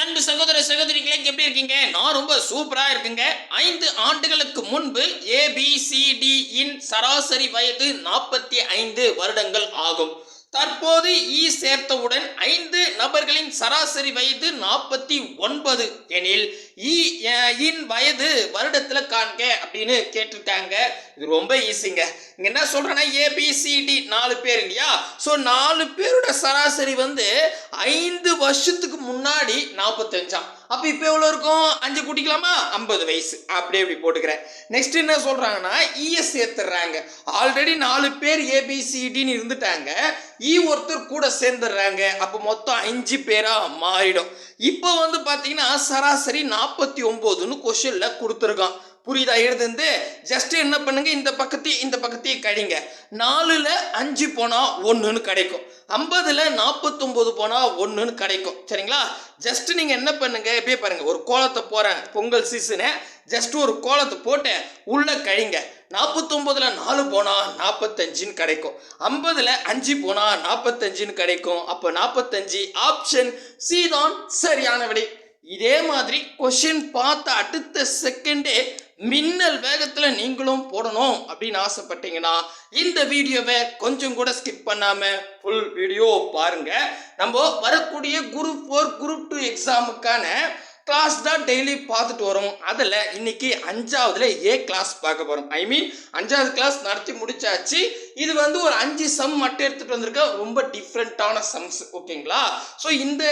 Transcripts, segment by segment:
அன்பு சகோதர சகோதரிகளே எப்படி இருக்கீங்க? நான் ரொம்ப சூப்பரா இருக்குங்க. ஐந்து ஆண்டுகளுக்கு முன்பு ஏபிசிடி இன் சராசரி வயது நாற்பத்தி ஐந்து வருடங்கள் ஆகும். தற்போது இ சேர்த்தவுடன் ஐந்து நபர்களின் சராசரி வயது நாற்பத்தி ஒன்பது. எனில் இ இன் வயது வருடத்துல காண்க அப்படின்னு கேட்டிருக்காங்க. இது ரொம்ப ஈஸிங்க. இங்க என்ன சொல்றேன்னா ஏபிசிடி நாலு பேர் இல்லையா? ஸோ நாலு பேரோட சராசரி வந்து ஐந்து வருஷத்துக்கு முன்னாடி நாற்பத்தஞ்சாம். அப்போ இப்போ எவ்வளோ இருக்கும்? அஞ்சு கூட்டிக்கலாமா? ஐம்பது வயசு. அப்படியே இப்படி போட்டுக்கிறேன். நெக்ஸ்ட் என்ன சொல்கிறாங்கன்னா இஎஸ் சேர்த்துடுறாங்க ஆல்ரெடி நாலு பேர் ஏபிசிடின்னு இருந்துட்டாங்க. இ ஒருத்தர் கூட சேர்ந்துடுறாங்க. அப்போ மொத்தம் அஞ்சு பேராக மாறிடும். இப்போ வந்து பார்த்தீங்கன்னா சராசரி நாற்பத்தி ஒம்போதுன்னு கொஷனில் கொடுத்துருக்கான். புரியுதா? எழுதுந்து ஜஸ்ட் என்ன பண்ணுங்க? இந்த பக்கத்தையும் இந்த பக்கத்தையும் கழிங்க நாலுல அஞ்சு போனா ஒன்றுன்னு கிடைக்கும். ஐம்பதுல நாற்பத்தொம்போது போனா ஒன்றுன்னு கிடைக்கும். சரிங்களா? ஜஸ்ட் நீங்க என்ன பண்ணுங்க? இப்படியே பாருங்க. ஒரு கோலத்தை போறேன். பொங்கல் சீசனு ஜஸ்ட் ஒரு கோலத்தை போட்டு உள்ள கழிங்க நாற்பத்தொம்போதுல நாலு போனா நாற்பத்தஞ்சுன்னு கிடைக்கும். ஐம்பதுல அஞ்சு போனா நாற்பத்தஞ்சுன்னு கிடைக்கும். அப்போ நாற்பத்தஞ்சு ஆப்ஷன் சி தான் சரியான விடை இதே மாதிரி கொஷின் பார்த்த அடுத்த செகண்டே மின்னல் வேகத்தில் நீங்களும் போடணும் அப்படின்னு ஆசைப்பட்டீங்கன்னா இந்த வீடியோவை கொஞ்சம் கூட ஸ்கிப் பண்ணாமல் ஃபுல் வீடியோ பாருங்க. நம்ம வரக்கூடிய குரூப் ஃபோர் குரூப் டூ எக்ஸாமுக்கான கிளாஸ் தான் டெய்லி பார்த்துட்டு வரோம். அதில் இன்னைக்கு அஞ்சாவதுல ஏ கிளாஸ் பார்க்க போகிறோம் ஐ மீன் அஞ்சாவது கிளாஸ் நடத்தி முடிச்சாச்சு. இது வந்து ஒரு அஞ்சு சம் மட்டும் எடுத்துகிட்டு வந்திருக்க. ரொம்ப டிஃப்ரெண்ட்டான சம்ஸ் ஓகேங்களா ஸோ இந்த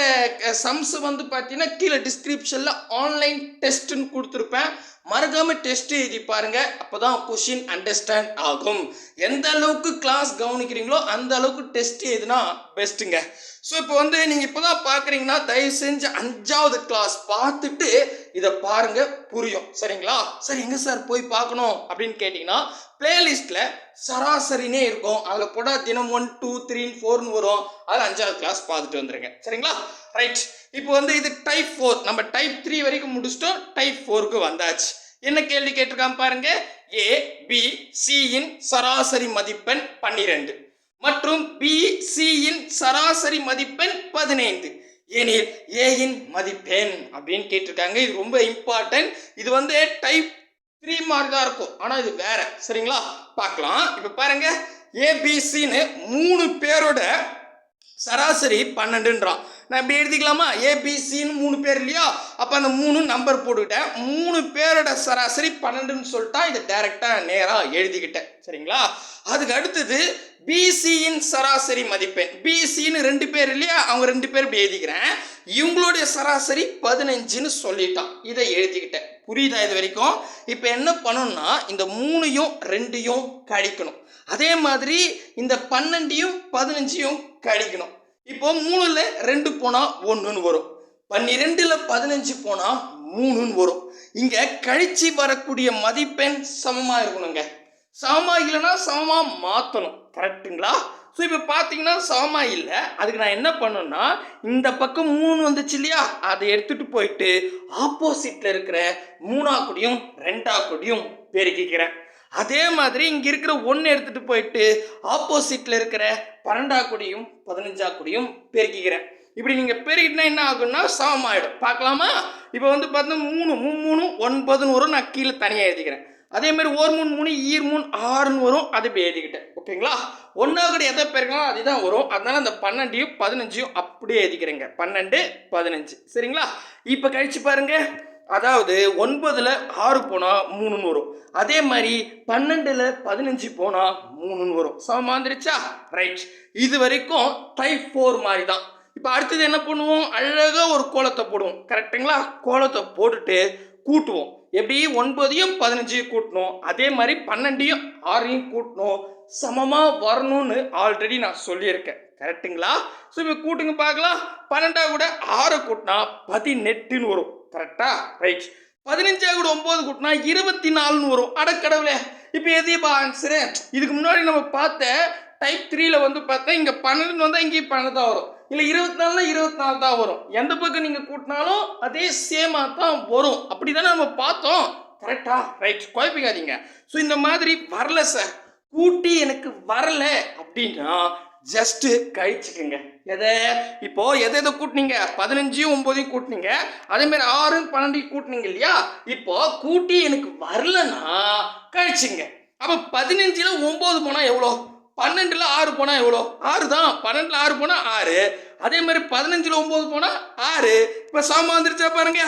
சம்ஸ் வந்து பார்த்தீங்கன்னா கீழே டிஸ்கிரிப்ஷனில் ஆன்லைன் டெஸ்ட்டுன்னு கொடுத்துருப்பேன். மறக்காம டெஸ்ட் எழுதி பாருங்க. அப்பதான் கொஷின் அண்டர்ஸ்டாண்ட் ஆகும். எந்த அளவுக்கு கிளாஸ் கவனிக்கிறீங்களோ அந்த அளவுக்கு டெஸ்ட் எழுதுனா பெஸ்ட்டுங்க ஸோ இப்போ வந்து நீங்கள் இப்போ தான் பார்க்குறீங்கன்னா தயவு செஞ்சு அஞ்சாவது கிளாஸ் பார்த்துட்டு இதை பாருங்க புரியும். சரிங்களா? சரி எங்கே சார் போய் பார்க்கணும் அப்படின்னு கேட்டிங்கன்னா பிளேலிஸ்ட்டில் சராசரினே இருக்கும். அதில் போட தினம் ஒன் டூ த்ரீன்னு ஃபோர்னு வரும். அதில் அஞ்சாவது கிளாஸ் பார்த்துட்டு வந்துருங்க. சரிங்களா? ரைட் இப்போ வந்து இது டைப் ஃபோர் நம்ம டைப் த்ரீ வரைக்கும் முடிச்சிட்டோம். டைப் ஃபோருக்கு வந்தாச்சு. என்ன கேள்வி கேட்டிருக்கான் பாருங்க? ஏ பி சியின் சராசரி மதிப்பெண் பன்னிரெண்டு. மற்றும் பி சியின் சராசரி மதிப்பெண் பதினைந்து. எனில் ஏயின் மதிப்பெண் அப்படின்னு கேட்டிருக்காங்க. இது ரொம்ப இம்பார்ட்டன்ட் இது வந்து டைப் த்ரீ மார்க் தான் இருக்கும். ஆனால் இது வேற. சரிங்களா? பார்க்கலாம். இப்போ பாருங்க. ஏபிசின்னு மூணு பேரோட சராசரி பன்னெண்டுன்றான். நான் இப்படி எழுதிக்கலாமா? ஏபிசின்னு மூணு பேர் இல்லையா? அப்போ அந்த மூணு நம்பர் போட்டுக்கிட்டேன். மூணு பேரோட சராசரி பன்னெண்டுன்னு சொல்லிட்டா இதை டைரெக்டாக நேராக எழுதிக்கிட்டேன். சரிங்களா? அதுக்கு அடுத்தது பிசியின் சராசரி மதிப்பெண். பிசின்னு ரெண்டு பேர் இல்லையா? அவங்க ரெண்டு பேர் இப்படி எழுதிக்கிறேன். இவங்களுடைய சராசரி பதினஞ்சுன்னு சொல்லிட்டான். இதை எழுதிக்கிட்டேன். புரியுதா இது வரைக்கும்? இப்போ என்ன பண்ணணும்னா இந்த மூணையும் ரெண்டையும் கழிக்கணும். அதே மாதிரி இந்த பன்னெண்டையும் பதினஞ்சையும் கழிக்கணும். இப்போ மூணுல ரெண்டு போனால் ஒன்றுன்னு வரும். பன்னிரெண்டில் பதினஞ்சு போனால் மூணுன்னு வரும். இங்கே கழிச்சு வரக்கூடிய மதிப்பெண் சமமாக இருக்கணுங்க. சமமாக இல்லைன்னா சமமாக மாற்றணும் கரெக்ட்டுங்களா? ஸோ இப்போ பார்த்தீங்கன்னா சமமாக இல்லை. அதுக்கு நான் என்ன பண்ணணும்னா இந்த பக்கம் மூணு வந்துச்சு இல்லையா? அதை எடுத்துகிட்டு போயிட்டு ஆப்போசிட்டில் இருக்கிற மூணா கூடியும் ரெண்டா கூடியும் பெருக்கிக்கிறேன். அதே மாதிரி இங்கே இருக்கிற ஒன்று எடுத்துகிட்டு போயிட்டு ஆப்போசிட்டில் இருக்கிற பன்னெண்டா கூடியும் பதினஞ்சா கூடியும் பெருக்கிக்கிறேன். இப்படி நீங்கள் பெருக்கிட்டா என்ன ஆகும்னா சமமாயிடும் பார்க்கலாமா? இப்போ வந்து பார்த்தா மூணு மூணு ஒன்பதுன்னு வரும். நான் கீழே தனியாக எழுதிக்கிறேன். அதே மாதிரி ஒரு மூணு மூணு ஈர் மூணு ஆறுன்னு வரும். அது இப்படி எழுதிக்கிட்டேன். ஓகேங்களா? ஒன்றாவது கூட எதை பெருக்கலாம்? அதுதான் வரும். அதனால அந்த பன்னெண்டையும் பதினஞ்சையும் அப்படியே எழுதிக்கிறேங்க. பன்னெண்டு பதினஞ்சு. சரிங்களா? இப்போ கழிச்சு பாருங்க. அதாவது ஒன்பதில் ஆறு போனால் மூணுன்னு வரும். அதே மாதிரி பன்னெண்டில் பதினஞ்சு போனால் மூணுன்னு வரும். சமமா வந்துருச்சா ரைட் இது வரைக்கும் டைப் ஃபோர் மாதிரி தான் இப்போ அடுத்தது என்ன பண்ணுவோம்? அழகாக ஒரு கோலத்தை போடுவோம். கரெக்டுங்களா கோலத்தை போட்டுட்டு கூட்டுவோம். எப்படி? ஒன்பதையும் பதினஞ்சையும் கூட்டணும். அதே மாதிரி பன்னெண்டையும் ஆறையும் கூட்டணும். சமமாக வரணும்னு ஆல்ரெடி நான் சொல்லியிருக்கேன். கரெக்டுங்களா ஸோ இப்போ கூட்டுங்க பார்க்கலாம். பன்னெண்டா கூட ஆறை கூட்டினா பதினெட்டுன்னு வரும். கரெக்டா ரைட் பதினஞ்சா கூட ஒம்பது கூட்டினா இருபத்தி நாலுன்னு வரும் அடக்கடவுளே இப்போ எதையப்பா ஆன்சரு இதுக்கு முன்னாடி நம்ம பார்த்த டைப் த்ரீல வந்து பார்த்தா இங்கே பன்னெண்டு வந்தால் இங்கேயும் பன்னெண்டு தான் வரும். இல்லை இருபத்தி நாலுனா இருபத்தி நாலு தான் வரும். எந்த பக்கம் நீங்கள் கூட்டினாலும் அதே சேமாக தான் வரும். அப்படி தானே நம்ம பார்த்தோம். கரெக்டா ரைட் குழப்பிக்காதீங்க. ஸோ இந்த மாதிரி வரல சார் கூட்டி எனக்கு வரல அப்படின்னா ஜஸ்ட்டு கழிச்சுக்குங்க. எதை? இப்போ எதை எதை கூட்டினீங்க? பதினஞ்சையும் ஒம்போதையும் கூட்டினீங்க. அதேமாரி ஆறு பன்னெண்டையும் கூட்டினீங்க இல்லையா? இப்போ கூட்டி எனக்கு வரலன்னா கழிச்சுங்க அப்போ பதினஞ்சில் ஒம்பது போனால் எவ்வளோ? பன்னெண்டுல ஆறு போனா எவ்வளோ? ஆறு தான். பன்னெண்டுல ஆறு போனா ஆறு. அதே மாதிரி பதினஞ்சுல ஒன்பது போனா ஆறு. இப்போ சாமா வந்துருச்சா பாருங்க.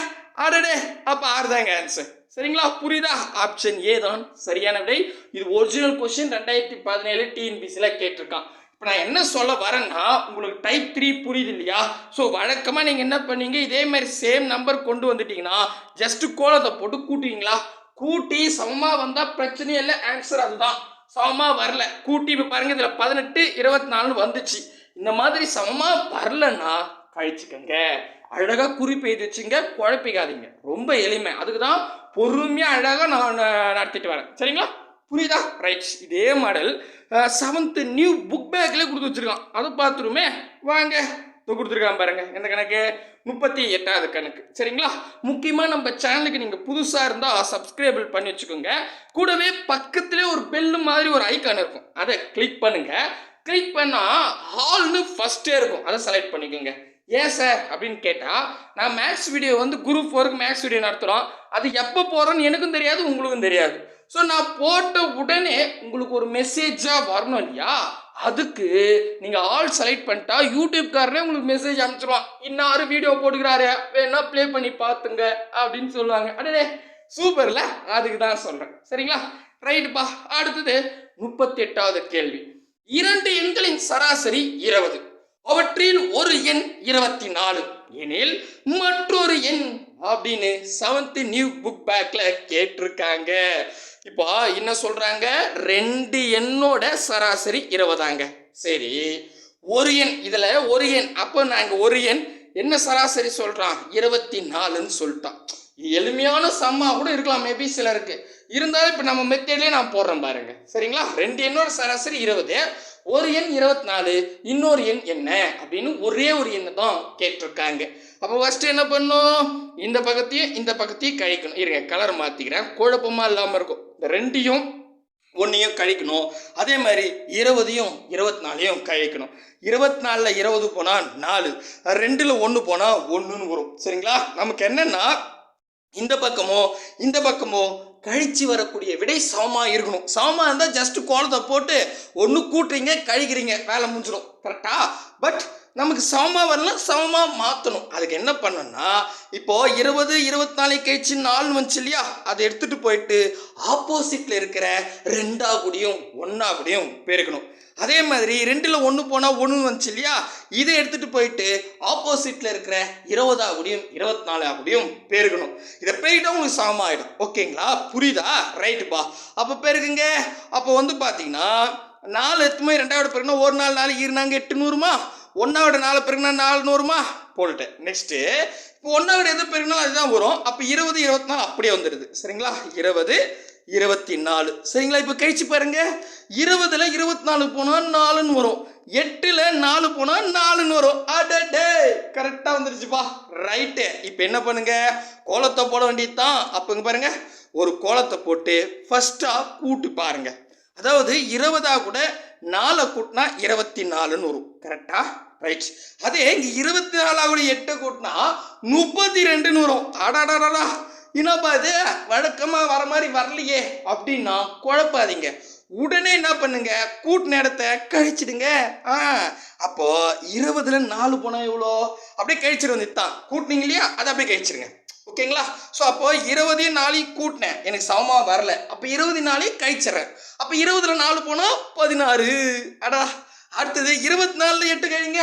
ஆடடே அப்போ ஆறு தாங்க ஆன்சர் சரிங்களா? புரியுதா? ஆப்ஷன் ஏ தான். சரியான விடை. இது ஒரிஜினல் கொஸ்டின் ரெண்டாயிரத்தி பதினேழு டிஎன்பிசியில் கேட்டிருக்கான். இப்போ நான் என்ன சொல்ல வரேன்னா உங்களுக்கு டைப் த்ரீ புரியுது இல்லையா? ஸோ வழக்கமாக நீங்கள் என்ன பண்ணீங்க? இதே மாதிரி சேம் நம்பர் கொண்டு வந்துட்டீங்கன்னா ஜஸ்ட் கோலத்தை போட்டு கூட்டுவீங்களா? கூட்டி சமமாக வந்தால் பிரச்சனையே இல்லை. ஆன்சர் அதுதான். சமமாக வரல. கூட்டி இப்போ பாருங்க இதில் பதினெட்டு இருபத்தி நாலு வந்துச்சு. இந்த மாதிரி சமமாக வரலன்னா கழிச்சுக்கங்க. அழகாக குறிப்பு எழுதி வச்சுங்க குழப்பிக்காதீங்க. ரொம்ப எளிமை. அதுக்கு தான் பொறுமையாக அழகாக நான் ந- நடத்திட்டு வரேன். சரிங்களா? புரியுதா? ரைட் இதே மாடல் செவன்த்து நியூ புக் பேக்கில் கொடுத்து வச்சுருக்கான். அது பார்த்துருமே. வாங்க. இதோ கொடுத்துருக்கான் பாருங்க. எந்த கணக்கு முப்பத்தி எட்டாவது கணக்கு. சரிங்களா? முக்கியமாக நம்ம சேனலுக்கு நீங்கள் புதுசாக இருந்தால் சப்ஸ்கிரைபிள் பண்ணி வச்சுக்கோங்க. கூடவே பக்கத்துலேயே ஒரு பெல்லு மாதிரி ஒரு ஐக்கான் இருக்கும். அதை கிளிக் பண்ணுங்க. கிளிக் பண்ணால் ஹால்னு ஃபஸ்ட்டே இருக்கும். அதை செலக்ட் பண்ணிக்கோங்க. ஏன் சார் அப்படின்னு கேட்டால் நான் மேக்ஸ் வீடியோ வந்து குரூப் ஃபோருக்கு மேக்ஸ் வீடியோ நடத்துகிறோம் அது எப்போ போகிறோன்னு எனக்கும் தெரியாது உங்களுக்கும் தெரியாது. ஸோ நான் போட்ட உடனே உங்களுக்கு ஒரு மெசேஜாக வரணும் இல்லையா? அதுக்கு நீங்கள் ஆல் செலக்ட் பண்ணிட்டா யூடியூப்காரனே உங்களுக்கு மெசேஜ் அனுப்பிச்சிருவான். இன்னாரு வீடியோ போட்டுக்கிறாரு. வேணா ப்ளே பண்ணி பார்த்துங்க அப்படின்னு சொல்லுவாங்க. அடே சூப்பரில் அதுக்கு தான் சொல்கிறேன் சரிங்களா? ரைட்டுப்பா அடுத்தது முப்பத்தி எட்டாவது கேள்வி. இரண்டு எண்களின் சராசரி இருபது. அவற்றில் ஒரு எண் இருபத்தி நாலு. எனில் மற்றொரு எண் அப்படின்னு செவன்த்து நியூ புக் பேக்கில் கேட்டிருக்காங்க. இப்போ என்ன சொல்கிறாங்க ரெண்டு எண்ணோட சராசரி இருபதாங்க. சரி ஒரு எண் இதில் ஒரு எண் அப்போ நாங்கள் ஒரு எண் என்ன சராசரி சொல்கிறான் இருபத்தி நாலுன்னு சொல்லிட்டான் எளிமையான சம்மா கூட இருக்கலாம் மேபி சிலருக்கு. இருந்தாலும் இப்போ நம்ம மெத்தேட்லேயே நான் போடுறேன் பாருங்க. சரிங்களா? ரெண்டு எண்ணோட சராசரி இருபது. ஒரு எண் இருபத்தி நாலு இன்னொரு எண் என்ன? அப்படின்னு ஒரே ஒரு எண்ணை தான் கேட்டிருக்காங்க. அப்போ ஃபஸ்ட்டு என்ன பண்ணும்? இந்த பக்கத்தையும் இந்த பக்கத்தையும் கழிக்கணும். இருங்க கலர் மாற்றிக்கிறேன் குழப்பமாக இல்லாமல் இருக்கும். இந்த ரெண்டையும் ஒன்றையும் கழிக்கணும். அதே மாதிரி இருபதையும் இருபத்தி நாலையும் கழிக்கணும். இருபத்தி நாலில் இருபது போனால் நாலு. ரெண்டில் ஒன்று போனால் ஒன்றுன்னு வரும். சரிங்களா? நமக்கு என்னென்னா இந்த பக்கமோ இந்த பக்கமோ கழிச்சு வரக்கூடிய விடை சமமாக இருக்கணும். சமமாக இருந்தால் ஜஸ்ட் கோலத்தை போட்டு ஒன்று கூட்டுறீங்க கழிக்கிறீங்க வேலை முடிஞ்சிடும். கரெக்டா பட் நமக்கு சமமாக வரலாம் சமமாக மாற்றணும் அதுக்கு என்ன பண்ணணும்னா இப்போது இருபது இருபத்தி நாலு கழிச்சு நாலு வந்துச்சு இல்லையா? அதை எடுத்துகிட்டு போயிட்டு ஆப்போசிட்டில் இருக்கிற ரெண்டா கூடியும் ஒன்றா கூடியும் பெருக்கணும். அதே மாதிரி ரெண்டில் ஒன்று போனால் ஒன்று வந்துச்சு இல்லையா? இதை எடுத்துகிட்டு போயிட்டு ஆப்போசிட்டில் இருக்கிற இருபதா கூடியும் இருபத்தி நாலு கூடியும் பெருக்கணும். இதை பெருக்கிட்டா உங்களுக்கு சமமாகிடும் ஓகேங்களா? புரியுதா? ரைட்டுப்பா அப்போ பெருக்குங்க. அப்போ வந்து பார்த்தீங்கன்னா நாலு எத்துமே ரெண்டாவது பெருக்குனா ஒரு நாள் நாலு இருந்தாங்க எட்டு நூறுமா? ஒன்றாவோட நாலு பெருக்குனா நாலு நூறுமா போட்டுட்டேன். நெக்ஸ்ட்டு இப்போ ஒன்றாவோட எது பெருக்குனாலும் அதுதான் வரும். அப்போ இருபது இருபத்தி நாலு அப்படியே வந்துடுது சரிங்களா? இருபது இருபத்தி நாலு சரிங்களா? இப்போ கழிச்சு பாருங்க. இருபதுல இருபத்தி நாலு போனால் நாலுன்னு வரும். எட்டுல நாலு போனால் நாலுன்னு வரும். அடடே! கரெக்டாக வந்துருச்சுப்பா. ரைட்டு இப்போ என்ன பண்ணுங்க? கோலத்தை போட வேண்டியது தான் அப்போங்க பாருங்க. ஒரு கோலத்தை போட்டு ஃபஸ்ட்டாக கூட்டு பாருங்க. அதாவது இருபதாக கூட நாலை கூட்டினா இருபத்தி நாலுன்னு வரும் கரெக்டா ரைட் அதே இங்கே இருபத்தி நாலாவது எட்டை கூட்டினா முப்பத்தி ரெண்டுன்னு வரும். அடாடாடா என்னப்பா இது? வழக்கமாக வர மாதிரி வரலையே. அப்படின்னா குழப்பாதீங்க. உடனே என்ன பண்ணுங்க? கூட்டின இடத்த கழிச்சிடுங்க. ஆ. அப்போ இருபதுல நாலு போனால் எவ்வளோ? அப்படியே கழிச்சிட வந்துட்டான் கூட்டினீங்க இல்லையா? அதை அப்படியே கழிச்சிருங்க ஓகேங்களா? ஸோ அப்போ இருபது நாளைக்கு கூட்டினேன். எனக்கு சமமாக வரல. அப்போ இருபது நாளைக்கு கழிச்சிடுறேன். அப்போ இருபதுல நாலு போனால் பதினாறு. அடா அடுத்தது இருபத்தி நாலில் எட்டு கழிங்க.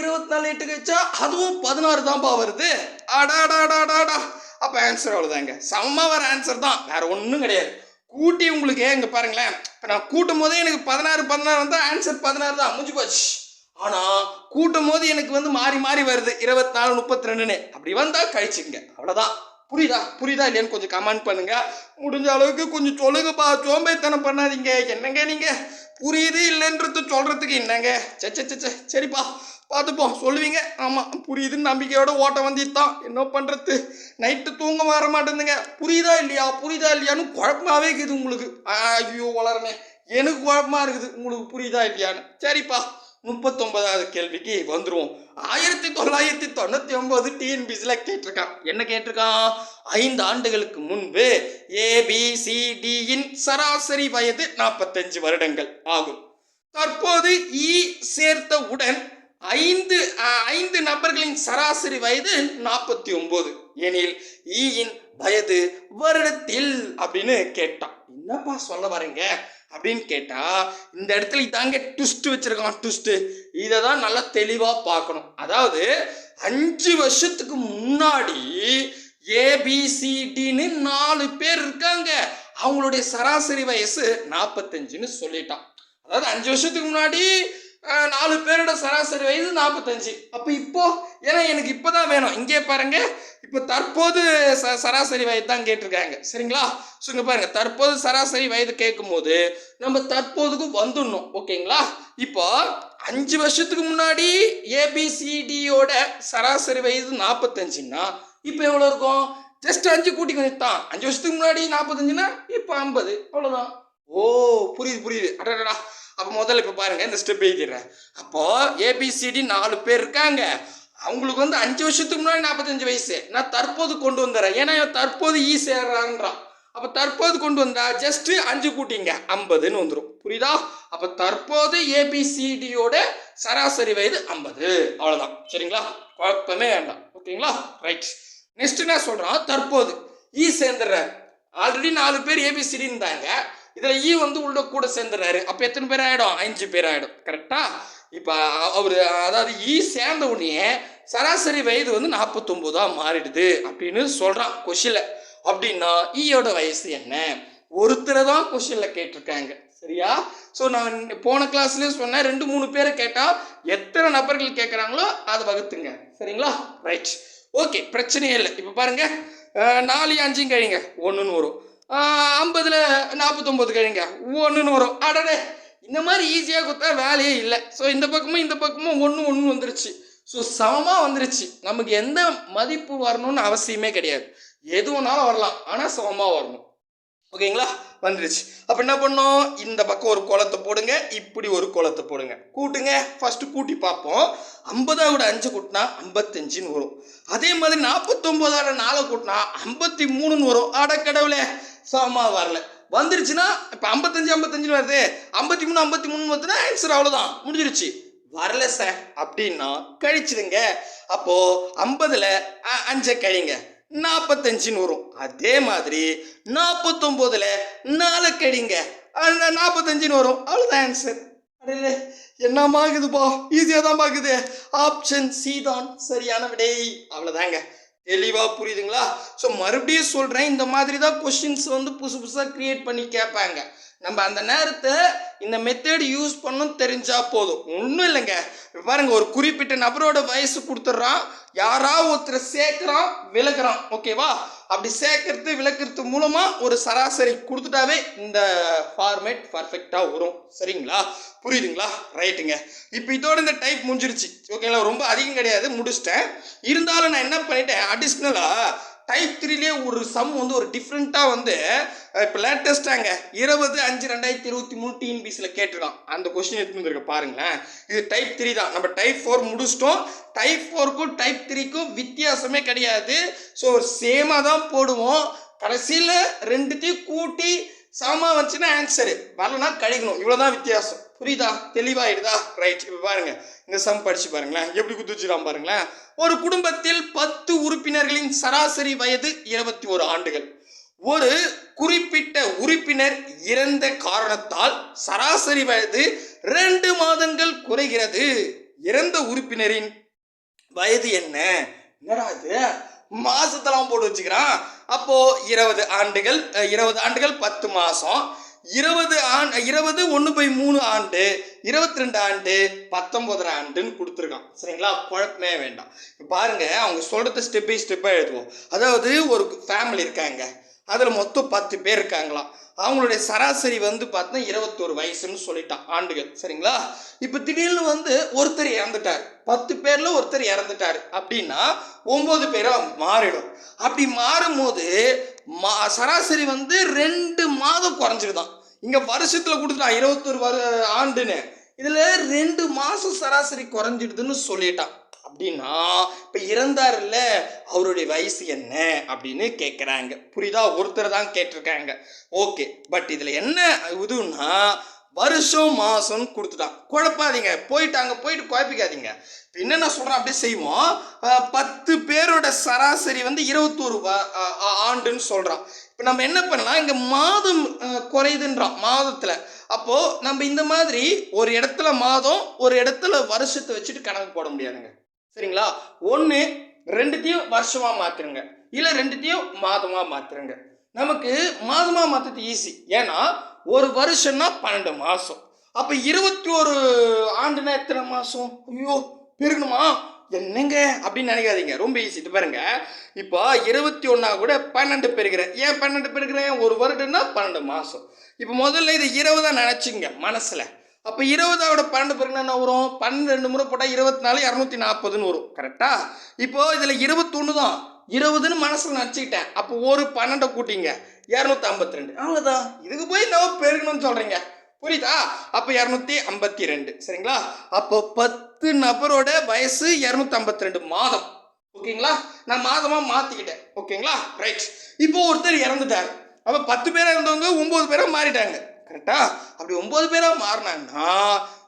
இருபத்தி நாலு எட்டு கழிச்சா அதுவும் பதினாறு தான்ப்பா வருது. அடாடாடாடாடா அப்போ ஆன்சர் அவ்வளோதாங்க. சமமாக வர ஆன்சர் தான். வேற ஒன்றும் கிடையாது. கூட்டி உங்களுக்கு இங்கே பாருங்களேன். இப்போ நான் கூட்டும் போதே எனக்கு பதினாறு பதினாறு வந்தால் ஆன்சர் பதினாறு தான். முடிஞ்சு போச்சு. ஆனால் கூட்டும் போது எனக்கு வந்து மாறி மாறி வருது. இருபத்தி நாலு முப்பத்தி ரெண்டுன்னு அப்படி வந்தால் கழிச்சுங்க அவ்வளோதான் புரியுதா? புரியுதா இல்லையான்னு கொஞ்சம் கமெண்ட் பண்ணுங்க. முடிஞ்ச அளவுக்கு கொஞ்சம் சொல்லுங்கப்பா சோம்பேத்தனம் பண்ணாதீங்க. என்னங்க நீங்கள் புரியுது இல்லைன்றது சொல்கிறதுக்கு என்னங்க? சே சரிப்பா. பார்த்துப்போம். சொல்லுவீங்க? ஆமாம் புரியுதுன்னு நம்பிக்கையோட ஓட்ட வந்துட்டான் என்ன பண்ணுறது நைட்டு தூங்க வர மாட்டேந்துங்க. புரியுதா இல்லையா? புரியுதா இல்லையான்னு குழப்பமாகவே இருக்குது உங்களுக்கு. ஐயோ வளரனே. எனக்கு குழப்பமாக இருக்குது. உங்களுக்கு புரியுதா இல்லையான்னு. சரிப்பா. முப்பத்தொன்பதாவது கேள்விக்கு வந்துருவோம். ஆயிரத்தி தொள்ளாயிரத்தி தொண்ணூத்தி ஒன்பது டிஎன்பிசில கேட்டிருக்கான். என்ன கேட்டிருக்கான்? ஐந்து ஆண்டுகளுக்கு முன்பு ஏபிசிடியின் சராசரி வயது நாற்பத்தஞ்சு வருடங்கள் ஆகும். தற்போது இ சேர்த்தவுடன் ஐந்து அஹ், ஐந்து நபர்களின் சராசரி வயது நாற்பத்தி ஒன்பது எனில் e ஈயின் வயது வருடத்தில் அப்படின்னு கேட்டான். என்னப்பா சொல்ல வரீங்க? அப்படின்னு கேட்டால் இந்த இடத்துல இதாங்க ட்விஸ்ட் வச்சுருக்கான் ட்விஸ்ட்டு இதை தான் நல்லா தெளிவாக பார்க்கணும். அதாவது அஞ்சு வருஷத்துக்கு முன்னாடி ஏபிசிடின்னு நாலு பேர் இருக்காங்க. அவங்களுடைய சராசரி வயசு நாற்பத்தஞ்சுன்னு சொல்லிட்டான். அதாவது அஞ்சு வருஷத்துக்கு முன்னாடி நாலு பேரோட சராசரி வயது நாற்பத்தஞ்சு. அப்போ இப்போது ஏன்னா எனக்கு இப்போ தான் வேணும். இங்கே பாருங்க. இப்போ தற்போது ச சராசரி வயது தான் கேட்டிருக்காங்க. சரிங்களா? ஸோ இங்கே தற்போது சராசரி வயது கேட்கும்போது நம்ம தற்போதுக்கு வந்துடணும். ஓகேங்களா? இப்போ அஞ்சு வருஷத்துக்கு முன்னாடி ஏபிசிடியோட சராசரி வயது நாற்பத்தஞ்சுன்னா இப்போ எவ்வளோ இருக்கும்? ஜஸ்ட் அஞ்சு கூட்டிக்கணும் தான் அஞ்சு வருஷத்துக்கு முன்னாடி நாற்பத்தஞ்சுன்னா இப்போ ஐம்பது. அவ்வளோதான் ஓ புரியுது புரியுது. அடடா அப்போ முதல்ல இப்போ பாருங்க இந்த ஸ்டெப் எழுதிடுறேன் அப்போது ஏபிசிடி நாலு பேர் இருக்காங்க. அவங்களுக்கு வந்து அஞ்சு வருஷத்துக்கு முன்னாடி நாற்பத்தஞ்சு வயசு. நான் தற்போது கொண்டு வந்துடுறேன். ஏன்னா இவன் தற்போது ஈ சேர்றான்றான். அப்போ தற்போது கொண்டு வந்தா ஜஸ்ட்டு அஞ்சு கூட்டிங்க ஐம்பதுன்னு வந்துடும் புரியுதா? அப்போ தற்போது ஏபிசிடியோட சராசரி வயது ஐம்பது. அவ்வளோதான் சரிங்களா? குழப்பமே வேண்டாம். ஓகேங்களா? ரைட் நெக்ஸ்ட் என்ன சொல்கிறான் தற்போது e ஈ சேர்ந்துடுறாரு ஆல்ரெடி நாலு பேர் ஏபிசிடி இருந்தாங்க. இதில் ஈ வந்து உள்ள கூட சேர்ந்துடுறாரு. அப்போ எத்தனை பேர் ஆகிடும் அஞ்சு பேர் ஆகிடும் கரெக்டாக இப்போ அவர் அதாவது ஈ சேர்ந்த உடனே சராசரி வயது வந்து நாற்பத்தொம்போதாக மாறிடுது அப்படின்னு சொல்கிறான் கொஷினில் அப்படின்னா ஈயோட வயசு என்ன? ஒருத்தரை தான் கொஷினில் கேட்டிருக்காங்க. சரியா? ஸோ நான் போன கிளாஸ்லேயே சொன்னேன் ரெண்டு மூணு பேரை கேட்டால் எத்தனை நபர்கள் கேட்குறாங்களோ அதை வகுத்துங்க. சரிங்களா? ரைட் ஓகே பிரச்சனையே இல்லை. இப்போ பாருங்கள் நாலு அஞ்சும் கழிங்க ஒன்றுன்னு வரும். ஐம்பதில் நாற்பத்தொம்போது கழிங்க ஒன்றுன்னு வரும் அடடே இந்த மாதிரி ஈஸியாக கொடுத்தா வேலையே இல்லை. ஸோ இந்த பக்கமும் இந்த பக்கமும் ஒன்று ஒன்று வந்துருச்சு. ஸோ சமமாக வந்துருச்சு. நமக்கு எந்த மதிப்பு வரணும்னு அவசியமே கிடையாது. எது வேணாலும் வரலாம். ஆனால் சமமாக வரணும். ஓகேங்களா? வந்துருச்சு. அப்போ என்ன பண்ணோம்? இந்த பக்கம் ஒரு குளத்தை போடுங்க. இப்படி ஒரு குளத்தை போடுங்க. கூட்டுங்க. ஃபஸ்ட்டு கூட்டி பார்ப்போம். ஐம்பதாவோட அஞ்சு கூட்டினா ஐம்பத்தஞ்சுன்னு வரும் அதே மாதிரி நாற்பத்தொம்போதாவோட நாலு கூட்டினா ஐம்பத்தி மூணுன்னு வரும் அடக்கடவுளே சமமா வரல. வந்துருச்சுன்னா இப்போ ஐம்பத்தஞ்சு ஐம்பத்தஞ்சுன்னு வருது. ஐம்பத்தி மூணு ஐம்பத்தி மூணு வருதுன்னா ஆன்சர் அவ்வளோதான் முடிஞ்சிருச்சு. வரல சார் அப்படின்னா கழிச்சிடுங்க. அப்போ ஐம்பதில் அஞ்சை கழிங்க. நாற்பத்தஞ்சுன்னு வரும். அதே மாதிரி நாற்பத்தொம்போதில் நாலு கழிங்க. அந்த நாற்பத்தஞ்சுன்னு வரும். அவ்வளோதான் ஆன்சர் அடே என்னம்மா இருக்குதுப்பா ஈஸியாக தான் பார்க்குது ஆப்ஷன் சி தான். சரியான விடை. அவ்வளோதாங்க தெளிவாக புரியுதுங்களா? ஸோ மறுபடியும் சொல்கிறேன் இந்த மாதிரி தான் கொஷின்ஸ் வந்து புதுசு புதுசாக க்ரியேட் பண்ணி கேட்பாங்க. நம்ம அந்த நேரத்தை இந்த மெத்தேடு யூஸ் பண்ணணும் தெரிஞ்சால் போதும். ஒன்றும் இல்லைங்க. பாருங்கள் ஒரு குறிப்பிட்ட நபரோட வயசு கொடுத்துட்றான். யாராவது ஒருத்தரை சேர்க்குறான் விளக்குறான் ஓகேவா அப்படி சேர்க்கறது விளக்குறது மூலமாக ஒரு சராசரி கொடுத்துட்டாவே இந்த ஃபார்மேட் பர்ஃபெக்டாக வரும். சரிங்களா? புரியுதுங்களா? ரைட்டுங்க இப்போ இதோட இந்த டைப் முடிஞ்சிருச்சு. ஓகேங்களா ரொம்ப அதிகம் கிடையாது. முடிச்சிட்டேன். இருந்தாலும் நான் என்ன பண்ணிட்டேன்? அடிஷ்னலாக டைப் த்ரீலேயே ஒரு சம் வந்து ஒரு டிஃப்ரெண்ட்டாக வந்து இப்போ லேட்டஸ்ட்டாங்க இருபது அஞ்சு ரெண்டாயிரத்தி இருபத்தி மூணு டிஎன்பிசியில் கேட்டிருக்கான். அந்த கொஸ்டின் எடுத்து வந்திருக்க பாருங்களேன். இது டைப் த்ரீ தான். நம்ம டைப் ஃபோர் முடிச்சிட்டோம். டைப் ஃபோருக்கும் டைப் த்ரீக்கும் வித்தியாசமே கிடையாது. ஸோ சேமாக தான் போடுவோம். கடைசியில் ரெண்டுத்தையும் கூட்டி சமமாக வந்துச்சுன்னா ஆன்சரு வரலனா கழிக்கணும். இவ்வளோதான் வித்தியாசம். புரியுதா? தெளிவாயிடுதா? ரைட் இப்போ பாருங்கள் இந்த சம் படித்து பாருங்களேன். எப்படி குத்துச்சுடான் பாருங்களேன். ஒரு குடும்பத்தில் பத்து உறுப்பினர்களின் சராசரி வயது இருபத்தி ஒரு ஆண்டுகள். ஒரு குறிப்பிட்ட உறுப்பினர் இறந்த காரணத்தால் சராசரி வயது ரெண்டு மாதங்கள் குறைகிறது. இறந்த உறுப்பினரின் வயது என்ன? என்னடா இது? மாசத்தெல்லாம் போட்டு வச்சுக்கிறான். அப்போ இருபது ஆண்டுகள் இருபது ஆண்டுகள் பத்து மாசம். இருபது ஆண்டு இருபது ஒன்று பை மூணு ஆண்டு இருபத்தி ரெண்டு ஆண்டு பத்தொன்பதரை ஆண்டுன்னு கொடுத்துருக்கான். சரிங்களா? குழப்பமே வேண்டாம். பாருங்கள் பாருங்க அவங்க சொல்றத ஸ்டெப் பை ஸ்டெப்பாக எழுதுவோம். அதாவது ஒரு ஃபேமிலி இருக்காங்க. அதில் மொத்தம் பத்து பேர் இருக்காங்களாம். அவங்களுடைய சராசரி வந்து பார்த்தா இருபத்தோரு வயசுன்னு சொல்லிட்டான் ஆண்டுகள். சரிங்களா? இப்போ திடீர்னு வந்து ஒருத்தர் இறந்துட்டார். பத்து பேரில் ஒருத்தர் இறந்துட்டார். அப்படின்னா ஒம்பது பேராக மாறிடும். அப்படி மாறும்போது மா சராசரி வந்து ரெண்டு மாதம் குறைஞ்சிருதான். இங்கே வருஷத்தில் கொடுத்துட்டான் இருபத்தொரு வரு ஆண்டுன்னு. இதில் ரெண்டு மாதம் சராசரி குறைஞ்சிடுதுன்னு சொல்லிட்டான். அப்படின்னா இப்போ இறந்தாருல்ல அவருடைய வயசு என்ன அப்படின்னு கேட்குறாங்க புரியுதா? ஒருத்தர் தான் கேட்டிருக்காங்க. ஓகே. பட் இதில் என்ன இதுன்னா வருஷம் மாதம்னு கொடுத்துட்டான். குழப்பாதீங்க. போயிட்டாங்க. போயிட்டு குழப்பிக்காதீங்க. இப்போ என்ன நான் சொல்கிறேன் அப்படியே செய்வோம். பத்து பேரோட சராசரி வந்து இருபத்தோரு ஆண்டுன்னு சொல்கிறான் இப்போ நம்ம என்ன பண்ணலாம்? இங்கே மாதம் குறையுதுன்றான் மாதத்தில். அப்போது நம்ம இந்த மாதிரி ஒரு இடத்துல மாதம் ஒரு இடத்துல வருஷத்தை வச்சுட்டு கணக்கு போட முடியாதுங்க. சரிங்களா? ஒன்று ரெண்டுத்தையும் வருஷமாக மாற்றுருங்க இல்லை ரெண்டுத்தையும் மாதமாக மாற்றுருங்க நமக்கு மாதமாக மாற்றுறது ஈஸி ஏன்னா ஒரு வருஷம்னா பன்னெண்டு மாதம் அப்போ இருபத்தி ஒரு ஆண்டுனா எத்தனை மாதம் ஐயோ பெருகணுமா? என்னங்க? அப்படின்னு நினைக்காதீங்க. ரொம்ப ஈஸி இது பாருங்க. இப்போ இருபத்தி ஒன்றா கூட பன்னெண்டு பெருகிறேன். ஏன் பன்னெண்டு பெருகிறேன்? ஒரு வருடம்னா பன்னெண்டு மாதம் இப்போ முதல்ல இது இருபதாக நினச்சிங்க மனசில். அப்போ இருபதாவோட பன்னெண்டு பிறகு என்ன வரும்? பன்னெண்டு ரெண்டு முறை போட்டால் இருபத்தி நாலு இரநூத்தி நாற்பதுன்னு வரும் கரெக்டா இப்போது இதில் இருபத்தொன்று தான். இருபதுன்னு மனசில் நினச்சிக்கிட்டேன் அப்போ ஒரு பன்னெண்டை கூட்டிங்க. இரநூத்தி ஐம்பத்தி ரெண்டு அவ்வளோதான் இதுக்கு போய் நம்ம பெருகணும்னு சொல்கிறீங்க புரியுதா? அப்போ இரநூத்தி ஐம்பத்தி ரெண்டு சரிங்களா? அப்போ பத்து நபரோட வயசு இரநூத்தி ஐம்பத்தி ரெண்டு மாதம். ஓகேங்களா? நான் மாதமாக மாற்றிக்கிட்டேன் ஓகேங்களா? ரைட் இப்போ ஒருத்தர் இறந்துட்டார். அப்போ பத்து பேராக இருந்தவங்க ஒம்பது பேராக மாறிட்டாங்க. கரெக்டா அப்படி ஒம்பது பேராக மாறினாங்கன்னா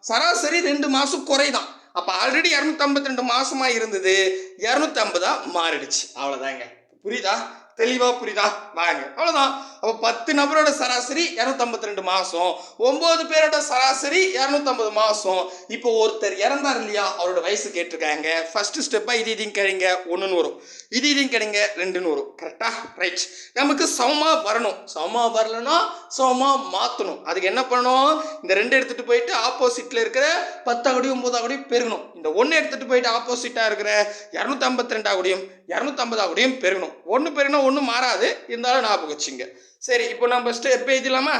சராசரி ரெண்டு மாதம் குறைதான். அப்போ ஆல்ரெடி இரநூத்தம்பத்தி ரெண்டு மாசமா இருந்தது. இரநூத்தம்பதாக மாறிடுச்சு. அவ்வளோதாங்க புரியுதா? தெளிவாக புரியுதா? வாங்க. அவ்வளோதான் அப்போ பத்து நபரோட சராசரி இரநூத்தம்பத்தி ரெண்டு மாதம் ஒம்பது பேரோட சராசரி இரநூத்தம்பது மாதம் இப்போ ஒருத்தர் இறந்தார் இல்லையா? அவரோட வயசு கேட்டிருக்காங்க. ஃபர்ஸ்ட் ஸ்டெப்பாக இது இதையும் கிடைங்க ஒன்றுன்னு வரும். இது இதையும் கிடைங்க ரெண்டுன்னு வரும். கரெக்டாக ரைட் நமக்கு சமமாக வரணும். சமமாக வரலன்னா சமமாக மாற்றணும் அதுக்கு என்ன பண்ணணும்? இந்த ரெண்டு எடுத்துகிட்டு போயிட்டு ஆப்போசிட்டில் இருக்கிற பத்தாவடியும் ஒம்பதாவடியும் பெருகணும். இந்த ஒன்று எடுத்துகிட்டு போயிட்டு ஆப்போசிட்டாக இருக்கிற இரநூத்தம்பத்தி ரெண்டாவடியும் இரநூத்தம்பதாவடியும் பெருகணும். ஒன்று பெருகினா ஒன்றும் மாறாது. இருந்தாலும் ஞாபகம் வச்சுங்க. சரி இப்போ நம்ம ஸ்டெப் எழுதிடலாமா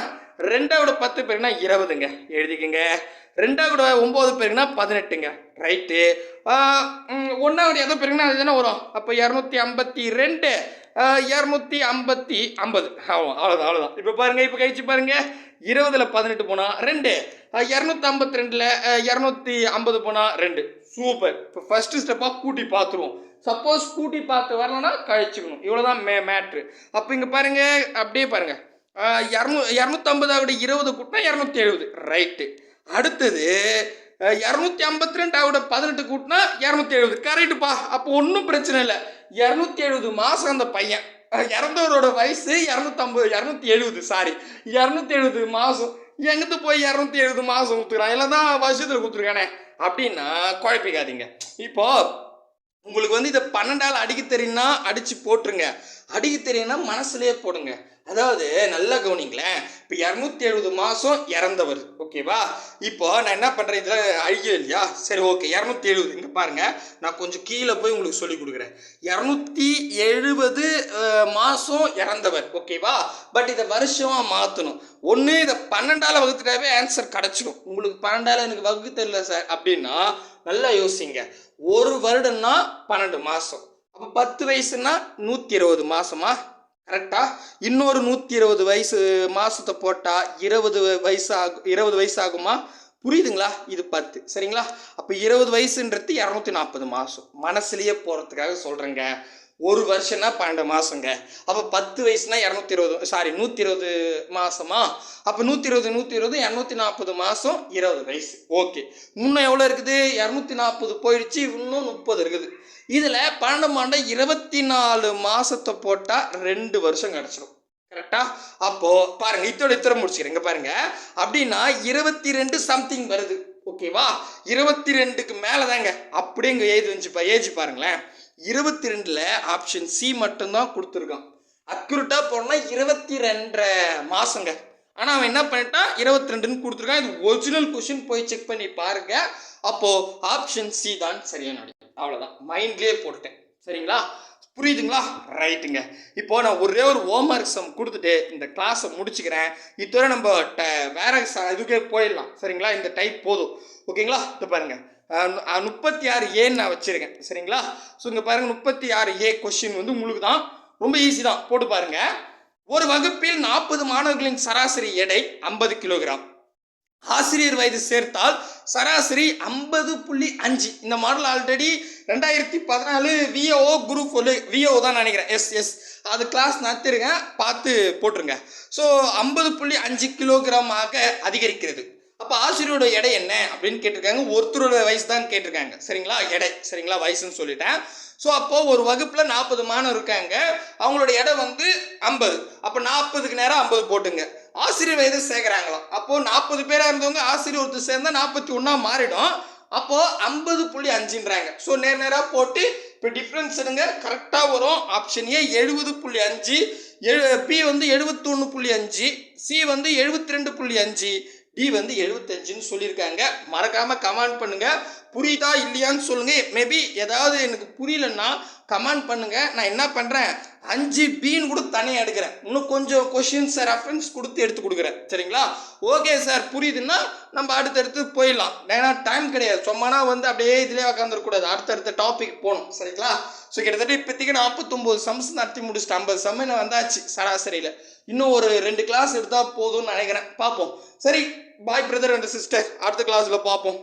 ரெண்டாவோட பத்து பேருனா இருபதுங்க. எழுதிக்கங்க. ரெண்டாவோட ஒம்பது பேருனா பதினெட்டுங்க. ரைட்டு ஒன்றாவோட எதை பேருனா அது தானே வரும்? அப்போ இரநூத்தி ஐம்பத்தி ரெண்டு இரநூத்தி ஐம்பத்தி ஐம்பது. ஆமாம் அவ்வளோதான் அவ்வளோதான் இப்போ பாருங்கள் இப்போ கழிச்சு பாருங்கள் இருபதில் பதினெட்டு போனால் ரெண்டு. இரநூத்தி ஐம்பத்தி ரெண்டில் இரநூத்தி ஐம்பது போனால் ரெண்டு. சூப்பர் இப்போ ஃபஸ்ட்டு ஸ்டெப்பாக கூட்டி பார்த்துருவோம். சப்போஸ் கூட்டி பார்த்து வரலன்னா கழிச்சுக்கணும். இவ்வளோதான் மே மேட்ரு அப்போ இங்கே பாருங்கள் அப்படியே பாருங்கள் இரநூ இரநூத்தம்பதாவோட இருபது கூட்டினா இரநூத்தி எழுபது ரைட்டு அடுத்தது இரநூத்தி ஐம்பத்தி ரெண்டு ரெண்டாவோட பதினெட்டு கூட்டினா இரநூத்தி எழுபது கரெக்டுப்பா அப்போ ஒன்றும் பிரச்சனை இல்லை. இரநூத்தி எழுபது மாதம் அந்த பையன். இறந்தவரோட வயசு இரநூத்தம்பது இரநூத்தி எழுபது சாரி இரநூத்தி எழுபது மாதம் எங்கிட்டு போய் இரநூத்தி எழுபது மாதம் கொடுத்துக்கிறான் இல்லை தான் வருஷத்தில் கொடுத்துருக்கானே அப்படின்னா குழப்பிக்காதீங்க. இப்போது உங்களுக்கு வந்து இதை பன்னெண்டால் அடிக்க தெரியும்னா அடித்து போட்டுருங்க. அடிக்க தெரியும்னா மனசுலயே போடுங்க. அதாவது நல்லா கவனிங்களேன். இப்போ இரநூத்தி எழுபது மாதம் இறந்தவர் ஓகேவா இப்போ நான் என்ன பண்ணுறேன் இதில் அழிய இல்லையா? சரி ஓகே இரநூத்தி எழுபது இங்கே பாருங்கள் நான் கொஞ்சம் கீழே போய் உங்களுக்கு சொல்லி கொடுக்குறேன். இரநூத்தி எழுபது மாதம் இறந்தவர். ஓகேவா பட் இதை வருஷமாக மாற்றணும் ஒன்று இதை பன்னெண்டால் வகுத்துட்டாவே ஆன்சர் கிடச்சிடும் உங்களுக்கு பன்னெண்டால் எனக்கு வகுத்து இல்லை சார் அப்படின்னா நல்லா யோசிங்க. ஒரு வருடம்னா பன்னெண்டு மாதம் அப்போ பத்து வயசுனா நூற்றி இருபது மாதமா கரெக்டா இன்னொரு நூற்றி இருபது வயசு மாதத்தை போட்டால் இருபது வயசு ஆகும் இருபது வயசு ஆகுமா புரியுதுங்களா? இது பத்து. சரிங்களா? அப்போ இருபது வயசுன்றது இரநூத்தி நாற்பது மாதம் மனசுலேயே போகிறதுக்காக சொல்கிறேங்க ஒரு வருஷம்னா பன்னெண்டு மாதங்க அப்போ பத்து வயசுனா இரநூத்தி இருபது சாரி நூற்றி இருபது மாதமா அப்போ நூற்றி இருபது நூற்றி இருபது இரநூத்தி நாற்பது மாதம் இருபது வயசு. ஓகே இன்னும் எவ்வளோ இருக்குது? இரநூத்தி நாற்பது போயிடுச்சு இன்னும் முப்பது இருக்குது. இதில் பன்னெண்டு மாண்ட இருபத்தி நாலு மாதத்தை போட்டால் ரெண்டு வருஷம் கிடச்சிடும் கரெக்டா அப்போ பாருங்க இத்தோட இத்தனை முடிச்சுக்கிறேங்க பாருங்கள் பாருங்க. அப்படின்னா இருபத்தி ரெண்டு சம்திங் வருது. ஓகேவா இருபத்தி ரெண்டுக்கு மேலே தாங்க அப்படியே இங்கே ஏஜ் வந்துச்சுப்பா ஏஜ் பாருங்களேன். இருபத்தி ரெண்டில் ஆப்ஷன் சி மட்டும்தான் கொடுத்துருக்கான். அக்யூரட்டாக போனால் இருபத்தி ரெண்டரை மாதங்க ஆனால் அவன் என்ன பண்ணிட்டான்? இருபத்தி ரெண்டுன்னு கொடுத்துருக்கான். இது ஒரிஜினல் கொஷின் போய் செக் பண்ணி பாருங்க. அப்போது ஆப்ஷன் சி தான் சரியான விடை அவ்வளோதான் மைண்ட்லேயே போட்டுட்டேன். சரிங்களா? புரியுதுங்களா? ரைட்டுங்க இப்போ நான் ஒரே ஒரு ஹோம்ஒர்க் சம் கொடுத்துட்டு இந்த கிளாஸை முடிச்சுக்கிறேன். இத்தோட நம்ம ட வேற இதுக்கே போயிடலாம். சரிங்களா? இந்த டைப் போதும். ஓகேங்களா இது பாருங்கள் முப்பத்தி ஆறு ஏன்னு நான் வச்சுருக்கேன். சரிங்களா? ஸோ இங்கே பாருங்கள் முப்பத்தி ஆறு ஏ கொஷின் வந்து உங்களுக்கு தான் ரொம்ப ஈஸி தான். போட்டு பாருங்கள் ஒரு வகுப்பில் நாற்பது மாணவர்களின் சராசரி எடை ஐம்பது கிலோகிராம். ஆசிரியர் வயது சேர்த்தால் சராசரி ஐம்பது புள்ளி அஞ்சு. இந்த மாடல் ஆல்ரெடி ரெண்டாயிரத்தி பதினாலு விஓ குரூப் ஒன்று விஓ தான் நினைக்கிறேன். எஸ் எஸ் அது கிளாஸ் நடத்திருக்கேன் பார்த்து போட்டுருங்க. ஸோ ஐம்பது புள்ளி அஞ்சு கிலோகிராமாக அதிகரிக்கிறது. அப்போ ஆசிரியரோட எடை என்ன அப்படின்னு கேட்டிருக்காங்க. ஒருத்தரோட வயசு தான் கேட்டிருக்காங்க. சரிங்களா? எடை. சரிங்களா? வயசுன்னு சொல்லிட்டேன். ஸோ அப்போது ஒரு வகுப்பில் நாற்பது மாணவர் இருக்காங்க. அவங்களோட எடை வந்து ஐம்பது. அப்போ நாற்பதுக்கு நேரம் ஐம்பது போட்டுங்க. ஆசிரியர் வயது சேர்க்குறாங்களாம். அப்போது நாற்பது பேராக இருந்தவங்க ஆசிரியர் ஒருத்தர் சேர்ந்தால் நாற்பத்தி ஒன்றா மாறிடும். அப்போது ஐம்பது புள்ளி அஞ்சுன்றாங்க. ஸோ நேர் நேராக போட்டு இப்போ டிஃப்ரென்ஸ் எடுங்க. கரெக்டாக வரும். ஆப்ஷன் ஏ எழுபது புள்ளி அஞ்சு. எழு பி வந்து எழுபத்தொன்று புள்ளி அஞ்சு. சி வந்து எழுபத்தி ரெண்டு புள்ளி அஞ்சு. டி வந்து எழுபத்தஞ்சுன்னு சொல்லியிருக்காங்க. மறக்காமல் கமெண்ட் பண்ணுங்கள் புரியுதா இல்லையான்னு சொல்லுங்கள் மேபி ஏதாவது எனக்கு புரியலன்னா கமெண்ட் பண்ணுங்கள் நான் என்ன பண்ணுறேன் அஞ்சு பீன் கூட தனியாக எடுக்கிறேன். இன்னும் கொஞ்சம் கொஷின்ஸ் ரெஃபரன்ஸ் கொடுத்து எடுத்து கொடுக்குறேன். சரிங்களா? ஓகே சார் புரியுதுன்னா நம்ம அடுத்தடுத்து போயிடலாம். ஏன்னா டைம் கிடையாது. சும்மானா வந்து அப்படியே இதிலே உட்காந்துருக்கூடாது அடுத்தடுத்த டாபிக் போகணும். சரிங்களா? ஸோ கிட்டத்தட்ட இப்போதைக்கு நாற்பத்தொம்போது சம்ஸ் நடத்தி முடிச்சுட்டு ஐம்பது சம்மன் வந்தாச்சு சராசரியில். இன்னும் ஒரு ரெண்டு கிளாஸ் எடுத்தால் போதும்னு நினைக்கிறேன். பார்ப்போம். சரி பாய் பிரதர் அண்ட் சிஸ்டர் அடுத்த கிளாஸில் பார்ப்போம்